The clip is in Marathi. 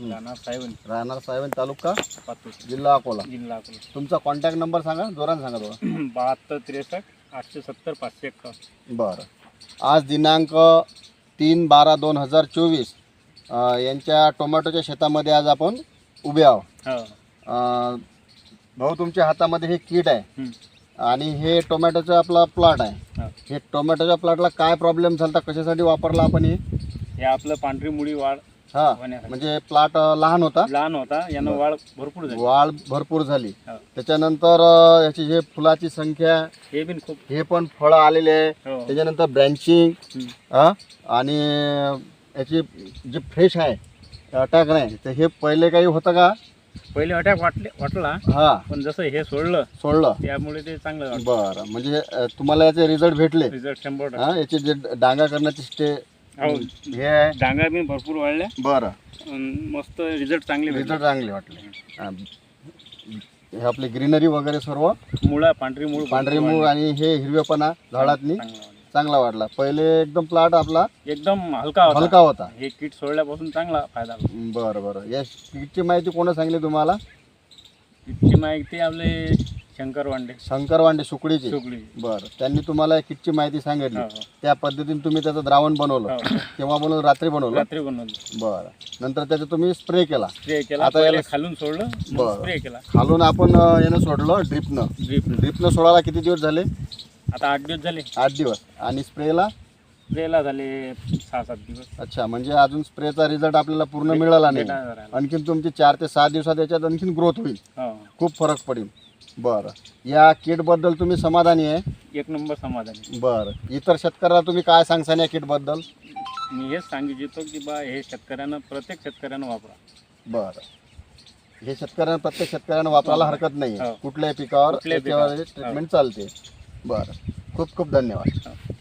राहणार साहेब राहणार साहेब तालुका पातूर. जिल्हा अकोला. जिल्हा अकोला. तुमचा कॉन्टॅक्ट नंबर सांगा जोरान सांगा थोडा. बहात्तर त्रेसष्ट आठशे सत्तर पाचशे एक्कावन्न बरं. आज दिनांक तीन बारा दोन हजार चोवीस यांच्या टोमॅटोच्या शेतामध्ये आज आपण उभे आहोत. हो. अं, भाऊ तुमच्या हातामध्ये हे किट आहे हम्म. आणि हे टोमॅटोचा आपला प्लॉट आहे. हो. हे टोमॅटोच्या प्लॉटला काय प्रॉब्लेम झाला कशासाठी वापरला आपण हे? हे आपलं पांढरी मुळी वाढ हा होण्यासाठी म्हणजे प्लॉट लहान होता. लहान होता यानं वाढ भरपूर झाली. वाढ भरपूर झाली. हो. त्याच्यानंतर अं, याची जे फुलाची संख्या हे बिन खूप हे पण फळं आलेले आहे. हो. त्याच्यानंतर ब्रँचिंग हम्म. आणि याची जे फ्रेश आहे अटॅक नाही. तर हे पहिले काही होतं का? पहिले अटॅक वाटले वाटला हा. पण जसं हे सोडलं सोडलं. त्यामुळे ते चांगलं बरं. म्हणजे अं, तुम्हाला याचे रिझल्ट भेटले. रिझल्ट शंभर टक्के. हा याचे जे डांगा करण्याचे स्टे हो आहे. डांगा बिन भरपूर वाढल्या. बरं. अन मस्त रिझल्ट चांगले भेटले. रिझल्ट चांगले वाटले. हा. हे आपले ग्रीनरी वगैरे सर्व. मुळा पांढरी मूळ पांढरी मूळ आणि हे हिरवेपणा झाडातनी चांगलं वाढलं. चांगला वाढला. पहिले एकदम प्लॉट आपला. एकदम हलका होता. हलका होता. हे किट सोडल्यापासून चांगला फायदा बरं बरं. या किटची माहिती कोणी सांगली तुम्हाला? किटची माहिती आपले शंकर वांडे. शंकर वांडे सुकडीची? सुकली बरं. त्यांनी तुम्हाला किटची माहिती सांगितली. हो, हो. त्या पद्धतीने तुम्ही त्याचं द्रावण बनवलं. हो. केव्हा बनवलं रात्री बनवलं? रात्री बनवलं. बरं. नंतर त्याचं तुम्ही स्प्रे केला. स्प्रे केला. आता पहिले याला- खालून सोडलं बरं. स्प्रे केला. खालून आपण अं, यानं सोडलं ड्रिपनं. ड्रीप ड्रिपनं सोडायला किती दिवस झाले? आता आठ दिवस झाले. आठ दिवस. आणि स्प्रेला? स्प्रेला झाले सहा सात दिवस. अच्छा म्हणजे अजून स्प्रेचा रिझल्ट आपल्याला पूर्ण मिळाला नाही. आणखीन तुमची चार ते सहा दिवसात याच्यात आणखीन ग्रोथ होईल. हो. खूप फरक पडेल. बरं. या किटबद्दल तुम्ही समाधानी आहे? एक नंबर समाधानी. बरं. इतर शेतकऱ्याला तुम्ही काय सांगसान या किटबद्दल? मी हेच सांगू इच्छितो की बा हे शेतकऱ्यांना प्रत्येक शेतकऱ्यानं वापरा. बरं. हे शेतकऱ्यांना प्रत्येक शेतकऱ्यांना वापरायला हरकत नाही हो. कुठल्याही पिकावर कुठल्याही पिकावर. ट्रीटमेंट चालते. बरं. खूप खूप धन्यवाद. हो.